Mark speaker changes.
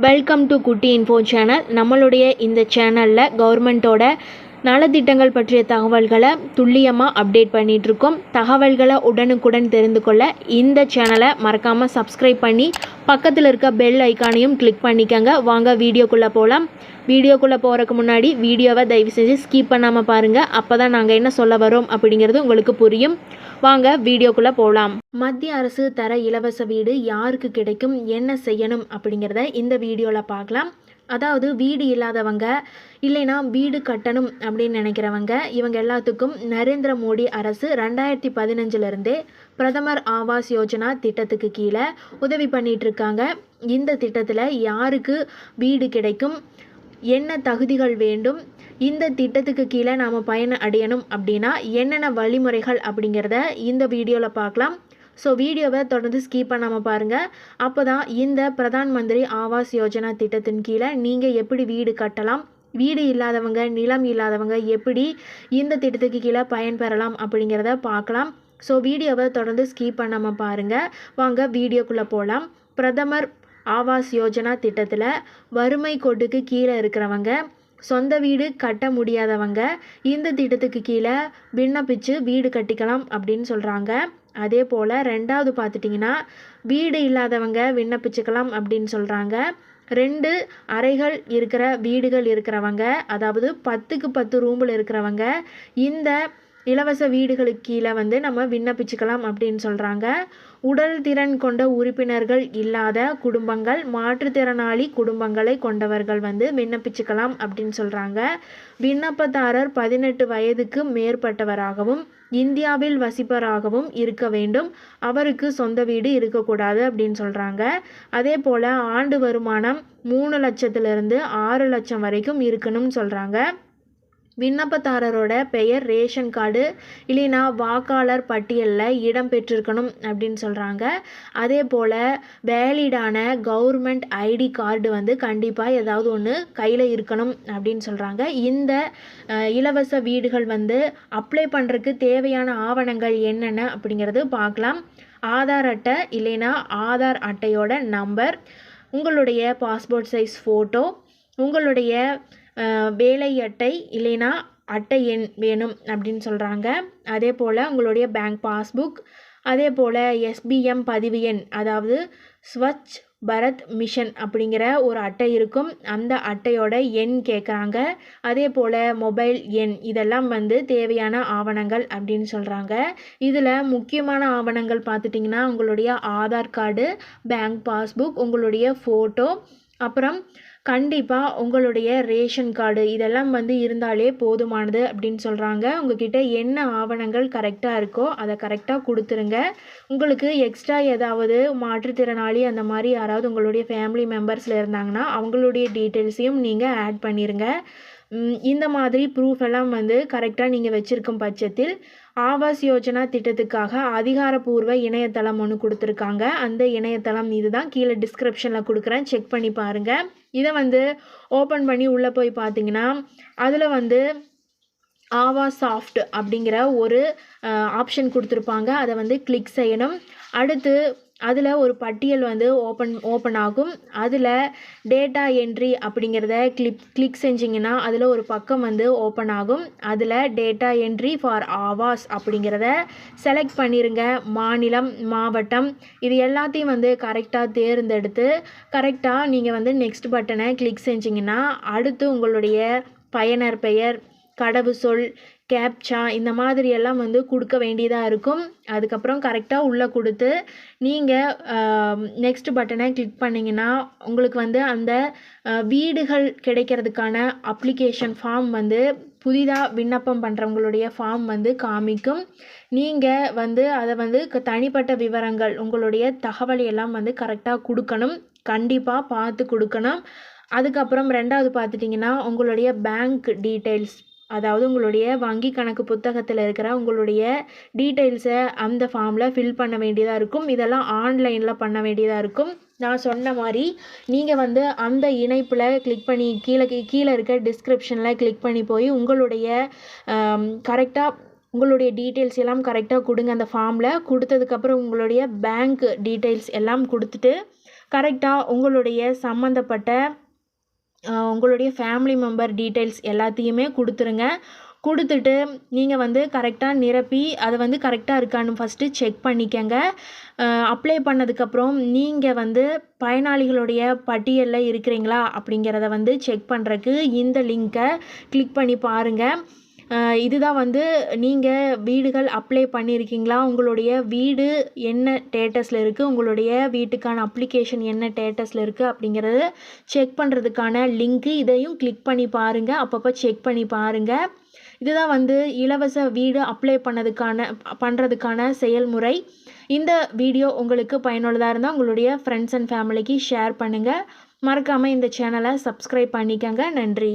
Speaker 1: Welcome to Kutti info channel நம்மளுடைய இந்த சேனலில் கவர்மெண்ட்டோட நலத்திட்டங்கள் பற்றிய தகவல்களை துல்லியமாக அப்டேட் பண்ணிகிட்ருக்கோம் தகவல்களை உடனுக்குடன் தெரிந்து கொள்ள இந்த சேனலை மறக்காமல் சப்ஸ்கிரைப் பண்ணி பக்கத்தில் இருக்க பெல் ஐக்கானையும் கிளிக் பண்ணிக்கோங்க. வாங்க வீடியோக்குள்ளே போகலாம் வீடியோக்குள்ளே போகிறதுக்கு முன்னாடி வீடியோவை தயவு செஞ்சு ஸ்கிப் பண்ணாமல் பாருங்கள் அப்போ தான் நாங்கள் என்ன சொல்ல வரோம் அப்படிங்கிறது உங்களுக்கு புரியும். வாங்க வீடியோக்குள்ளே போகலாம் மத்திய அரசு தர இலவச வீடு யாருக்கு கிடைக்கும்? என்ன செய்யணும் அப்படிங்கிறத இந்த வீடியோவில் பார்க்கலாம். அதாவது வீடு இல்லாதவங்க இல்லைன்னா வீடு கட்டணும் அப்படின்னு நினைக்கிறவங்க இவங்க எல்லாத்துக்கும் நரேந்திர மோடி அரசு ரெண்டாயிரத்தி பதினஞ்சிலிருந்தே பிரதமர் ஆவாஸ் யோஜனா திட்டத்துக்கு கீழே உதவி பண்ணிகிட்ருக்காங்க இருக்காங்க. இந்த திட்டத்தில் யாருக்கு வீடு கிடைக்கும் என்ன தகுதிகள் வேண்டும் இந்த திட்டத்துக்கு கீழே நாம் பயன் அடையணும் அப்படின்னா என்னென்ன வழிமுறைகள் அப்படிங்கிறத இந்த வீடியோவில் பார்க்கலாம். ஸோ வீடியோவை தொடர்ந்து ஸ்கிப் பண்ணாமல் பாருங்கள் அப்போ தான் இந்த பிரதான் மந்திரி ஆவாஸ் யோஜனா திட்டத்தின் கீழே நீங்கள் எப்படி வீடு கட்டலாம் வீடு இல்லாதவங்க நிலம் இல்லாதவங்க எப்படி இந்த திட்டத்துக்கு கீழே பயன்பெறலாம் அப்படிங்கிறத பார்க்கலாம். ஸோ வீடியோவை தொடர்ந்து ஸ்கிப் பண்ணாமல் பாருங்கள் வாங்க வீடியோக்குள்ளே போகலாம் பிரதமர் ஆவாஸ் யோஜனா திட்டத்தில் வறுமை கோட்டுக்கு கீழே இருக்கிறவங்க சொந்த வீடு கட்ட முடியாதவங்க இந்த திட்டத்துக்கு கீழே விண்ணப்பிச்சு வீடு கட்டிக்கலாம் அப்படின்னு சொல்கிறாங்க அதே போல் ரெண்டாவது பார்த்துட்டிங்கன்னா வீடு இல்லாதவங்க விண்ணப்பிச்சுக்கலாம் அப்படின்னு சொல்கிறாங்க ரெண்டு அறைகள் இருக்கிற வீடுகள் இருக்கிறவங்க அதாவது பத்துக்கு பத்து ரூமில் இருக்கிறவங்க இந்த இலவச வீடுகளுக்கு கீழே வந்து நம்ம விண்ணப்பிச்சுக்கலாம் அப்படின்னு சொல்கிறாங்க உடல் திறன் கொண்ட உறுப்பினர்கள் இல்லாத குடும்பங்கள் மாற்றுத்திறனாளி குடும்பங்களை கொண்டவர்கள் வந்து விண்ணப்பிச்சுக்கலாம் அப்படின்னு சொல்கிறாங்க விண்ணப்பதாரர் பதினெட்டு வயதுக்கு மேற்பட்டவராகவும் இந்தியாவில் வசிப்பவராகவும் இருக்க வேண்டும். அவருக்கு சொந்த வீடு இருக்கக்கூடாது அப்படின்னு சொல்கிறாங்க அதே போல் ஆண்டு வருமானம் மூணு லட்சத்துலேருந்து ஆறு லட்சம் வரைக்கும் இருக்கணும்னு சொல்கிறாங்க விண்ணப்பதாரரோட பெயர் ரேஷன் கார்டு இல்லைனா வாக்காளர் பட்டியலில் இடம் பெற்றிருக்கணும் அப்படின்னு சொல்கிறாங்க அதே போல் வேலிடான கவர்மெண்ட் ஐடி கார்டு வந்து கண்டிப்பாக ஏதாவது ஒன்று கையில் இருக்கணும் அப்படின்னு சொல்கிறாங்க இந்த இலவச வீடுகள் வந்து அப்ளை பண்ணுறதுக்கு தேவையான ஆவணங்கள் என்னென்ன அப்படிங்கிறது பார்க்கலாம். ஆதார் அட்டை இல்லைனா ஆதார் அட்டையோட நம்பர் உங்களுடைய பாஸ்போர்ட் சைஸ் ஃபோட்டோ உங்களுடைய வேலை அட்டை இல்லைனா அட்டை எண் வேணும் அப்படின்னு சொல்கிறாங்க அதே போல் உங்களுடைய பேங்க் பாஸ்புக் அதே போல் எஸ்பிஎம் பதிவு எண் அதாவது ஸ்வச் பரத் மிஷன் அப்படிங்கிற ஒரு அட்டை இருக்கும். அந்த அட்டையோட எண் கேட்குறாங்க அதே போல் மொபைல் எண் இதெல்லாம் வந்து தேவையான ஆவணங்கள் அப்படின்னு சொல்கிறாங்க இதில் முக்கியமான ஆவணங்கள் பார்த்துட்டிங்கன்னா உங்களுடைய ஆதார் கார்டு பேங்க் பாஸ்புக் உங்களுடைய ஃபோட்டோ அப்புறம் கண்டிப்பாக உங்களுடைய ரேஷன் கார்டு இதெல்லாம் வந்து இருந்தாலே போதுமானது அப்படின்னு சொல்கிறாங்க உங்ககிட்ட என்ன ஆவணங்கள் கரெக்டாக இருக்கோ அதை கரெக்டாக கொடுத்துருங்க. உங்களுக்கு எக்ஸ்ட்ரா ஏதாவது மாற்றுத்திறனாளி அந்த மாதிரி யாராவது உங்களுடைய ஃபேமிலி மெம்பர்ஸில் இருந்தாங்கன்னா அவங்களுடைய டீட்டெயில்ஸையும் நீங்கள் ஆட் பண்ணிடுங்க இந்த மாதிரி ப்ரூஃப் எல்லாம் வந்து கரெக்டாக நீங்கள் வச்சுருக்கும் பட்சத்தில் ஆவாஸ் யோஜனா திட்டத்துக்காக அதிகாரப்பூர்வ இணையதளம் ஒன்று கொடுத்துருக்காங்க. அந்த இணையதளம் இது தான் கீழே டிஸ்கிரிப்ஷனில் கொடுக்குறேன். செக் பண்ணி பாருங்கள் இதை வந்து ஓப்பன் பண்ணி உள்ளே போய் பார்த்தீங்கன்னா அதில் வந்து ஆவா சாஃப்ட் அப்படிங்கிற ஒரு ஆப்ஷன் கொடுத்துருப்பாங்க. அதை வந்து கிளிக் செய்யணும். அடுத்து அதில் ஒரு பட்டியல் வந்து ஓப்பன் ஓப்பன் ஆகும். அதில் டேட்டா என்ட்ரி அப்படிங்கிறத கிளிக் கிளிக் செஞ்சிங்கன்னா அதில் ஒரு பக்கம் வந்து ஓப்பன் ஆகும். அதில் டேட்டா என்ட்ரி ஃபார் ஆவாஸ் அப்படிங்கிறத செலக்ட் பண்ணிடுங்க மாநிலம் மாவட்டம் இது எல்லாத்தையும் வந்து கரெக்டாக தேர்ந்தெடுத்து கரெக்டாக நீங்கள் வந்து நெக்ஸ்ட் பட்டனை கிளிக் செஞ்சிங்கன்னா அடுத்து உங்களுடைய பயனர் பெயர் கடவு சொல் கேப்சா இந்த மாதிரி எல்லாம் வந்து கொடுக்க வேண்டியதாக இருக்கும். அதுக்கப்புறம் கரெக்டாக உள்ளே கொடுத்து நீங்கள் நெக்ஸ்ட் பட்டனை கிளிக் பண்ணிங்கன்னா உங்களுக்கு வந்து அந்த வீடுகள் கிடைக்கிறதுக்கான அப்ளிகேஷன் ஃபார்ம் வந்து புதிதாக விண்ணப்பம் பண்ணுறவங்களுடைய ஃபார்ம் வந்து காமிக்கும். நீங்கள் வந்து அதை வந்து தனிப்பட்ட விவரங்கள் உங்களுடைய தகவல் எல்லாம் வந்து கரெக்டாக கொடுக்கணும். கண்டிப்பாக பார்த்து கொடுக்கணும். அதுக்கப்புறம் ரெண்டாவது பார்த்துட்டிங்கன்னா உங்களுடைய பேங்க் டீட்டெயில்ஸ் அதாவது உங்களுடைய வங்கி கணக்கு புத்தகத்தில் இருக்கிற உங்களுடைய டீட்டெயில்ஸை அந்த ஃபார்மில் ஃபில் பண்ண வேண்டியதாக இருக்கும். இதெல்லாம் ஆன்லைனில் பண்ண வேண்டியதாக இருக்கும். நான் சொன்ன மாதிரி நீங்கள் வந்து அந்த இணைப்பில் கிளிக் பண்ணி கீழே கீழே இருக்க டிஸ்கிரிப்ஷனில் கிளிக் பண்ணி போய் உங்களுடைய கரெக்டாக உங்களுடைய டீட்டெயில்ஸ் எல்லாம் கரெக்டாக கொடுங்க. அந்த ஃபார்மில் கொடுத்ததுக்கப்புறம் உங்களுடைய பேங்க் டீட்டெயில்ஸ் எல்லாம் கொடுத்துட்டு கரெக்டாக உங்களுடைய சம்மந்தப்பட்ட உங்களுடைய ஃபேமிலி மெம்பர் டீட்டெயில்ஸ் எல்லாத்தையுமே கொடுத்துருங்க. கொடுத்துட்டு நீங்கள் வந்து கரெக்டாக நிரப்பி அதை வந்து கரெக்டாக இருக்கான்னு ஃபஸ்ட்டு செக் பண்ணிக்கங்க. அப்ளை பண்ணதுக்கப்புறம் நீங்கள் வந்து பயனாளிகளுடைய பட்டியலில் இருக்கிறீங்களா அப்படிங்கிறத வந்து செக் பண்ணுறக்கு இந்த லிங்க்கை கிளிக் பண்ணி பாருங்கள் இதுதான் வந்து நீங்கள் வீடுகள் அப்ளை பண்ணியிருக்கீங்களா உங்களுடைய வீடு என்ன டேட்டஸில் இருக்குது உங்களுடைய வீட்டுக்கான அப்ளிகேஷன் என்ன டேட்டஸில் இருக்குது அப்படிங்கிறத செக் பண்ணுறதுக்கான லிங்க்கு இதையும் கிளிக் பண்ணி பாருங்கள் அப்பப்போ செக் பண்ணி பாருங்கள் இதுதான் வந்து இலவச வீடு அப்ளை பண்ணதுக்கான பண்ணுறதுக்கான செயல்முறை. இந்த வீடியோ உங்களுக்கு பயனுள்ளதாக இருந்தால் உங்களுடைய ஃப்ரெண்ட்ஸ் அண்ட் ஃபேமிலிக்கு ஷேர் பண்ணுங்கள் மறக்காமல் இந்த சேனலை சப்ஸ்கிரைப் பண்ணிக்கோங்க. நன்றி.